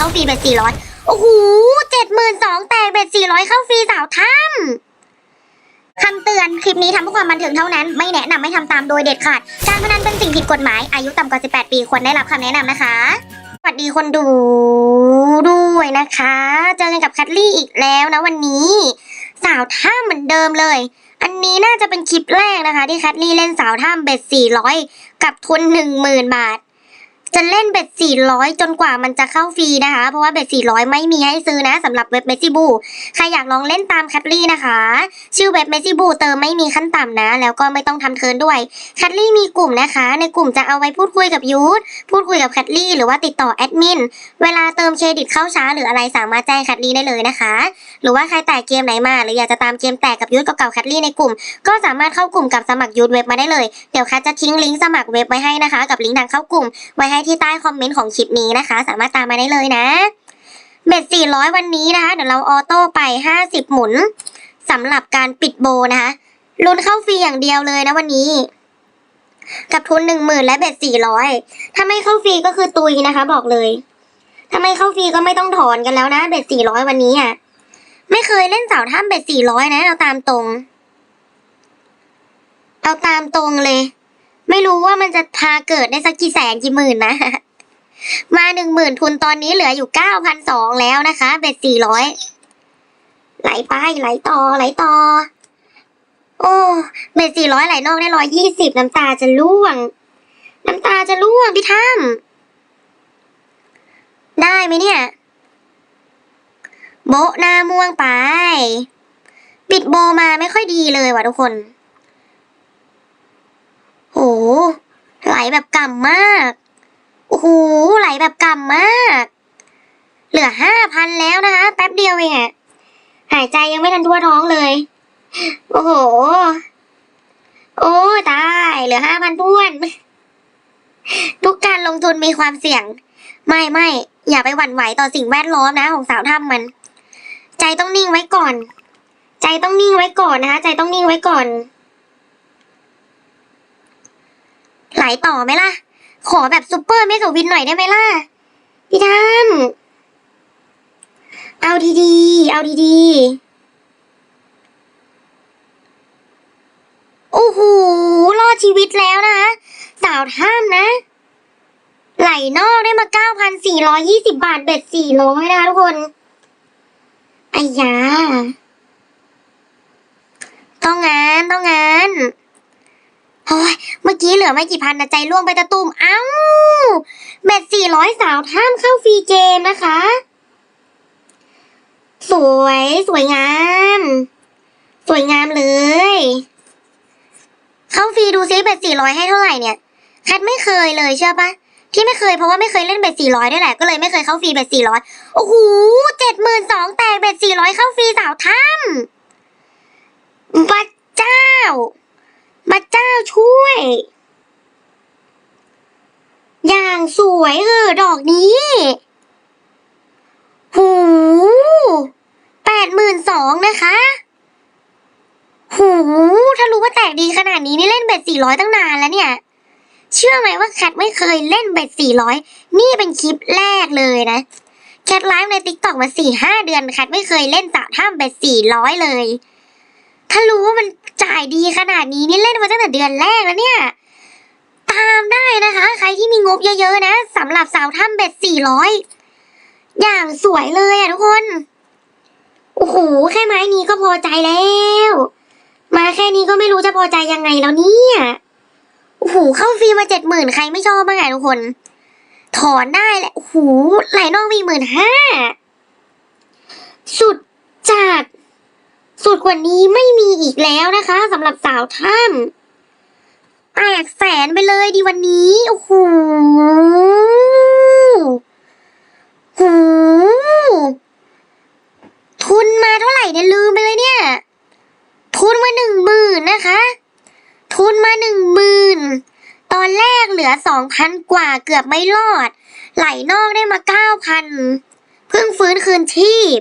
เข้าฟรีเบ็ดสี่ร้อยโอ้โหเจ็ดหมื่นสองแตกเบ็ดสี่ร้อยเข้าฟรีสาวถ้ำคำเตือนคลิปนี้ทำเพื่อความบันเทิงเท่านั้น ไม่แนะนำให้ทำตามโดยเด็ดขาด การพนันเป็นสิ่งผิดกฎหมาย อายุต่ำกว่า 18 ปีควรได้รับคำแนะนำนะคะ สวัสดีคนดูด้วยนะคะ เจอกันกับแคทลี่อีกแล้วนะวันนี้ สาวถ้ำเหมือนเดิมเลยอันนี้น่าจะเป็นคลิปแรกนะคะ ที่แคทลี่เล่นสาวถ้ำเบ็ด400 กับทุน 10,000 บาท จะเล่นเบ็ด400 จนกว่ามันจะเข้าฟรีนะคะ เพราะว่าเบ็ด400 ไม่มีให้ซื้อนะสำหรับเว็บเมซิบูใครอยากลองเล่นตามแคทลี่นะคะ ชื่อเว็บเมซิบูเติมไม่มีขั้นต่ำนะ แล้วก็ไม่ต้องทำเทิร์นด้วยแคทลี่มีกลุ่มนะคะ ในกลุ่มจะเอาไว้พูดคุยกับยูทพูดคุยกับแคทลี่หรือว่าติดต่อแอดมินเวลาเติมเครดิตเข้าช้าหรืออะไรสามารถแจ้งแคทลี่ได้เลยนะคะ หรือว่าใครแตกเกมไหนมาหรืออยากจะตามเกมแตกกับยูทเก่าๆแคทลี่ในกลุ่ม ก็สามารถเข้ากลุ่มกับสมัครยูทเว็บมาได้เลยเดี๋ยวแคทจะทิ้งลิงก์สมัครเว็บไว้ให้นะคะ กับลิงก์ทางเข้ากลุ่มไว้ให้ที่ใต้คอมเมนต์ของคลิปนี้นะคะ สามารถตามมาได้เลยนะเบ็ด400 วันนี้นะคะ เดี๋ยวเราออโต้ไป 50 หมุนสำหรับการปิดโบนะคะลุ้นเข้าฟรีอย่างเดียวเลยนะวันนี้ กับทุนหนึ่งหมื่นและเบ็ดสี่ร้อยถ้าไม่เข้าฟรีก็คือตุยนะคะ บอกเลย ถ้าไม่เข้าฟรีก็ไม่ต้องถอนกันแล้วนะเบ็ดสี่ร้อยวันนี้อะไม่เคยเล่นเสาถ้ำเบ็ดสี่ร้อยนะ เอาตามตรง เอาตามตรงเลย ไม่รู้ว่ามันจะพาเกิดได้สักกี่แสนกี่หมื่นนะ มาหนึ่งหมื่นทุนตอนนี้เหลืออยู่เก้าพันสองแล้วนะคะ เบ็ดสี่ร้อยไหลไปไหลต่อไหลต่อ โอ้เบ็ดสี่ร้อยไหลนอกได้ร้อยยี่สิบน้ำตาจะร่วง น้ำตาจะร่วงพี่ถ้ำได้ไหมเนี่ย โบหน้าม่วงไปปิดโบมาไม่ค่อยดีเลยว่ะทุกคน ไหลแบบกำมาก โอ้โห ไหลแบบกำมาก เหลือห้าพันแล้วนะคะ แป๊บเดียวเองอะหายใจยังไม่ทันทั่วท้องเลย โอ้โห โอ้ตาย เหลือห้าพันท้วน ทุกการลงทุนมีความเสี่ยง ไม่ไม่ อย่าไปหวั่นไหวต่อสิ่งแวดล้อมนะของสาวถ้ำมัน ใจต้องนิ่งไว้ก่อน ใจต้องนิ่งไว้ก่อนนะคะ ใจต้องนิ่งไว้ก่อน ไหลต่อไหมล่ะ ขอแบบซูเปอร์เมกะวินหน่อยได้ไหมล่ะ พี่ดำเอาดีๆ เอาดีๆ โอ้โห รอดชีวิตแล้วนะสาวถ้ำนะ ไหลนอกได้มา 9,420 บาท เบ็ด400นะคะทุกคนไอ้ยา ต้องงาน ต้องงาน โอ้ยเมื่ อกี้เหลือไม่กี่พันนะใจล่วงไปตะตุ่มเอ้าเบ็ดสี่ร้อยสาวท่ามเข้าฟรีเกมนะคะ สวยสวยงาม สวยงามเลย เข้าฟรีดูซิเบ็ดสี่ร้อยให้เท่าไหร่เนี่ยแคทไม่เคยเลยเชื่อปะที่ไม่เคยเพราะว่าไม่เคยเล่นเบ็ดสี่ร้อยด้วยแหละก็เลยไม่เคยเข้าฟรีเบ็ดสี่ร้อยโอ้โหเจ็ดหมื่นสองแตกเบ็ดสี่ร้อยเข้าฟรีสาวท่ามพระเจ้าพระเจ้าช่วย อย่างสวยเออดอกนี้ หูแปดหมื่นสองนะคะ หูถ้ารู้ว่าแตกดีขนาดนี้นี่เล่นเบ็ดสี่ร้อยตั้งนานแล้วเนี่ย เชื่อไหมว่าแคทไม่เคยเล่นเบ็ดสี่ร้อยนี่เป็นคลิปแรกเลยนะ แคทไลฟ์ในติ๊กต็อกมาสี่ห้าเดือนแคทไม่เคยเล่นสระถ้ำเบ็ดสี่ร้อยเลย ถ้ารู้ว่ามันจ่ายดีขนาดนี้นี่เล่นมาตั้งแต่เดือนแรกแล้วเนี่ย ตามได้นะคะ ใครที่มีงบเยอะๆนะสำหรับสาวถ้ำเบ็ดสี่ร้อยอย่างสวยเลยอะทุกคน โอ้โห แค่ไม้นี้ก็พอใจแล้ว มาแค่นี้ก็ไม่รู้จะพอใจยังไงแล้วเนี่ยโอ้โหเข้าฟรีมาเจ็ดหมื่นใครไม่ชอบบ้างอะทุกคน ถอนได้แหละโอ้โหไหลนอกมีหมื่นห้าสุดจัดสุดกว่านี้ไม่มีอีกแล้วนะคะสำหรับสาวถ้ำ แตกแสนไปเลยดีวันนี้ โอ้โหโหทุนมาเท่าไหร่เนี่ยลืมไปเลยเนี่ย ทุนมาหนึ่งหมื่นนะคะ ทุนมาหนึ่งหมื่นตอนแรกเหลือสองพันกว่าเกือบไม่รอด ไหลนอกได้มาเก้าพันเพิ่งฟื้นคืนชีพ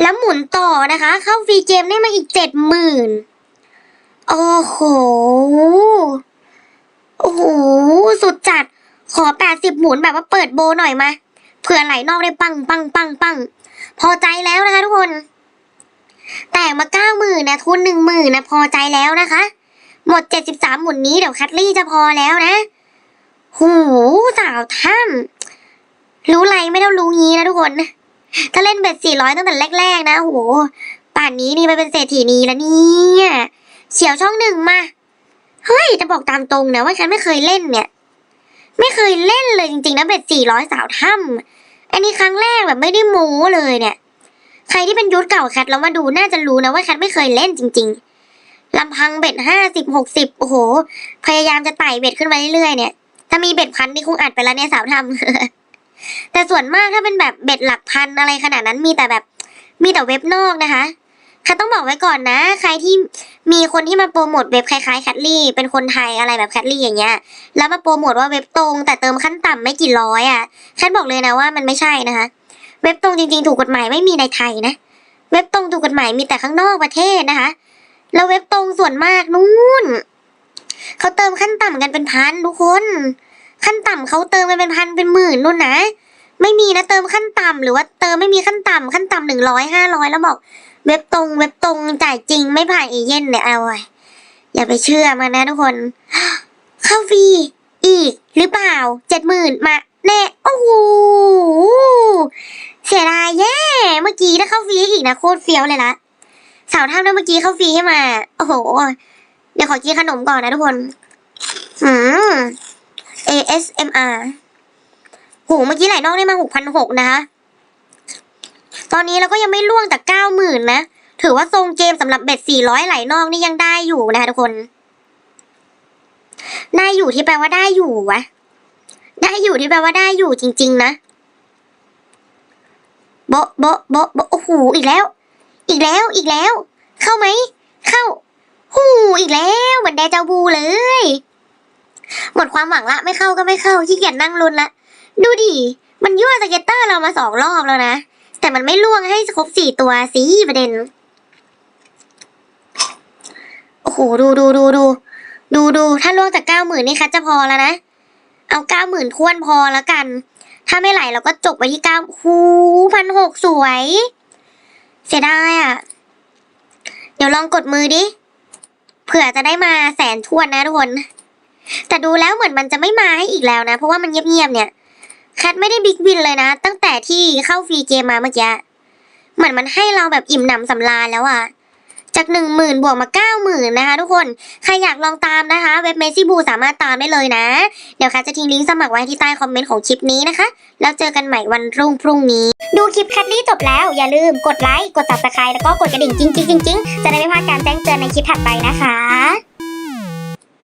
แล้วหมุนต่อนะคะ เข้าฟรีเกมได้มาอีกเจ็ดหมื่น โอ้โห โอ้โห สุดจัด ขอแปดสิบหมุนแบบว่าเปิดโบหน่อยมา เผื่อไหลนอกได้ปังปังปังปัง พอใจแล้วนะคะทุกคน แตกมาเก้าหมื่นนะทุนหนึ่งหมื่นนะพอใจแล้วนะคะ หมดเจ็ดสิบสามหมุนนี้เดี๋ยวคัตลี่จะพอแล้วนะหูสาวถ้ำรู้ไรไม่ต้องรู้งี้นะทุกคน ถ้าเล่นเบ็ดสี่ร้อยตั้งแต่แรกๆนะโหป่านนี้นี่ไปเป็นเศรษฐีนีแล้วเนี่ย เฉียวช่องหนึ่งมา เฮ้ยจะบอกตามตรงนะว่าฉันไม่เคยเล่นเนี่ย ไม่เคยเล่นเลยจริงๆนะเบ็ดสี่ร้อยสาวถ้ำอันนี้ครั้งแรกแบบไม่ได้โม้เลยเนี่ย ใครที่เป็นยุทธเก่าแคทแล้วมาดูน่าจะรู้นะว่าแคทไม่เคยเล่นจริง ๆลำพังเบ็ดห้าสิบหกสิบโอ้โห พยายามจะไต่เบ็ดขึ้นมาเรื่อยๆเนี่ย ถ้ามีเบ็ดพันนี่คงอัดไปแล้วเนี่ยสาวทำแต่ส่วนมากถ้าเป็นแบบเบ็ดหลักพันอะไรขนาดนั้นมีแต่แบบ มีแต่เว็บนอกนะคะ ค่ะต้องบอกไว้ก่อนนะ ใครที่มีคนที่มาโปรโมทเว็บคล้ายๆแคทลี่เป็นคนไทยอะไรแบบแคทลี่อย่างเงี้ยแล้วมาโปรโมทว่าเว็บตรง แต่เติมขั้นต่ำไม่กี่ร้อยอะแคทบอกเลยนะว่ามันไม่ใช่นะคะ เว็บตรงจริงๆถูกกฎหมายไม่มีในไทยนะ เว็บตรงถูกกฎหมายมีแต่ข้างนอกประเทศนะคะ แล้วเว็บตรงส่วนมากนู่นเขาเติมขั้นต่ำกันเป็นพันทุกคน ขั้นต่ำเขาเติมกันเป็นพันเป็นหมื่นนู่นนะไม่มีนะเติมขั้นต่ำหรือว่าเติมไม่มีขั้นต่ำขั้นต่ำหนึ่งร้อยห้าร้อยแล้วบอก เว็บตรงเว็บตรงจ่ายจริงไม่ผ่านเอเย่นเนี่ยเอาไว้อย่าไปเชื่อมันนะทุกคน เข้าฟรีอีกหรือเปล่าเจ็ดหมื่นมาแน่โอ้โหเสียดายแย่ เมื่อกี้ถ้าเข้าฟรีอีกนะโคตรเฟี้ยวเลยละสาวท่านั้นเมื่อกี้เข้าฟรีให้มา โอ้โห เดี๋ยวขอกินขนมก่อนนะทุกคนอืม ASMR โหเมื่อกี้ไหลนอกได้มาหกพันหกนะคะ ตอนนี้เราก็ยังไม่ล่วงแต่เก้าหมื่นนะ ถือว่าทรงเกมสำหรับเบ็ดสี่ร้อยไหลนอกนี่ยังได้อยู่นะคะทุกคน ได้อยู่ที่แปลว่าได้อยู่วะ ได้อยู่ที่แปลว่าได้อยู่จริง ๆ นะโบโบโบโบโอ้โหอีกแล้ว อีกแล้วอีกแล้ว เข้าไหม เข้าหูอีกแล้วเหมือนแดจาวูเลย หมดความหวังละไม่เข้าก็ไม่เข้าขี้เกียจนั่งลุ้นละ ดูดิ มันยั่วสเก็ตเตอร์เรามาสองรอบแล้วนะ แต่มันไม่ล่วงให้ครบสี่ตัวสิประเด็น โอ้โห ดูดูดูดูดูดูถ้าล่วงจากเก้าหมื่นนี่คัดจะพอแล้วนะ เอาเก้าหมื่นทวนพอแล้วกัน ถ้าไม่ไหลเราก็จบไปที่เก้าหูพันหกสวย เสียดายอะ เดี๋ยวลองกดมือดิ เผื่อจะได้มาแสนทวนนะทุกคน แต่ดูแล้วเหมือนมันจะไม่มาให้อีกแล้วนะ เพราะว่ามันเงียบๆเนี่ย แคทไม่ได้บิ๊กวินเลยนะ ตั้งแต่ที่เข้าฟรีเกมมาเมื่อกี้เหมือนมันให้เราแบบอิ่มหนำสำราญแล้วอะจากหนึ่งหมื่นบวกมาเก้าหมื่นนะคะทุกคน ใครอยากลองตามนะคะ เว็บเมซี่บูสามารถตามได้เลยนะ เดี๋ยวแคทจะทิ้งลิงก์สมัครไว้ที่ใต้คอมเมนต์ของคลิปนี้นะคะ แล้วเจอกันใหม่วันรุ่งพรุ่งนี้ ดูคลิปแคทลี่จบแล้ว อย่าลืมกดไลค์กด subscribe แล้วก็กดกระดิ่งจริงๆๆๆจะได้ไม่พลาดการแจ้งเตือนในคลิปถัดไปนะคะ